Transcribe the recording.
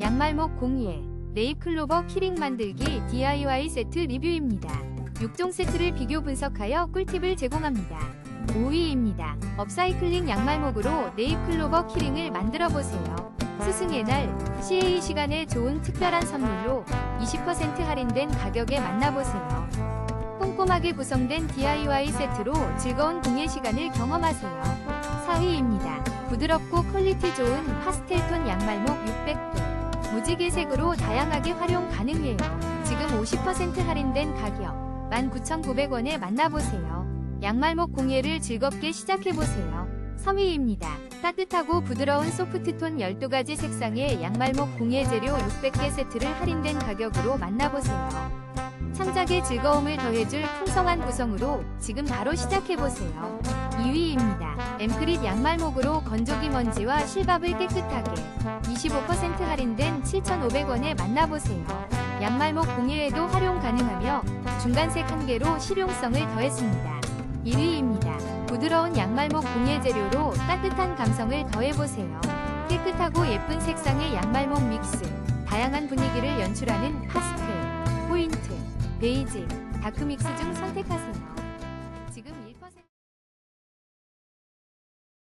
양말목 공예 네잎클로버 키링 만들기 DIY 세트 리뷰입니다. 6종 세트를 비교 분석하여 꿀팁을 제공합니다. 5위입니다. 업사이클링 양말목으로 네잎클로버 키링을 만들어 보세요. 스승의 날 CA 시간에 좋은 특별한 선물로 20% 할인된 가격에 만나보세요. 꼼꼼하게 구성된 DIY 세트로 즐거운 공예 시간을 경험하세요. 4위입니다. 부드럽고 퀄리티 좋은 파스텔톤 양말목 600도. 무지개 색으로 다양하게 활용 가능해요. 지금 50% 할인된 가격 19,900원에 만나보세요. 양말목 공예를 즐겁게 시작해보세요. 3위입니다. 따뜻하고 부드러운 소프트톤 12가지 색상의 양말목 공예 재료 600개 세트를 할인된 가격으로 만나보세요. 창작의 즐거움을 더해줄 풍성한 구성으로 지금 바로 시작해보세요. 2위입니다. 엠크릿 양말목으로 건조기 먼지와 실밥을 깨끗하게 25% 할인된 7,500원에 만나보세요. 양말목 공예에도 활용 가능하며 중간색 한 개로 실용성을 더했습니다. 1위입니다. 부드러운 양말목 공예 재료로 따뜻한 감성을 더해보세요. 깨끗하고 예쁜 색상의 양말목 믹스, 다양한 분위기를 연출하는 파스텔, 베이지, 다크믹스 중 선택하세요.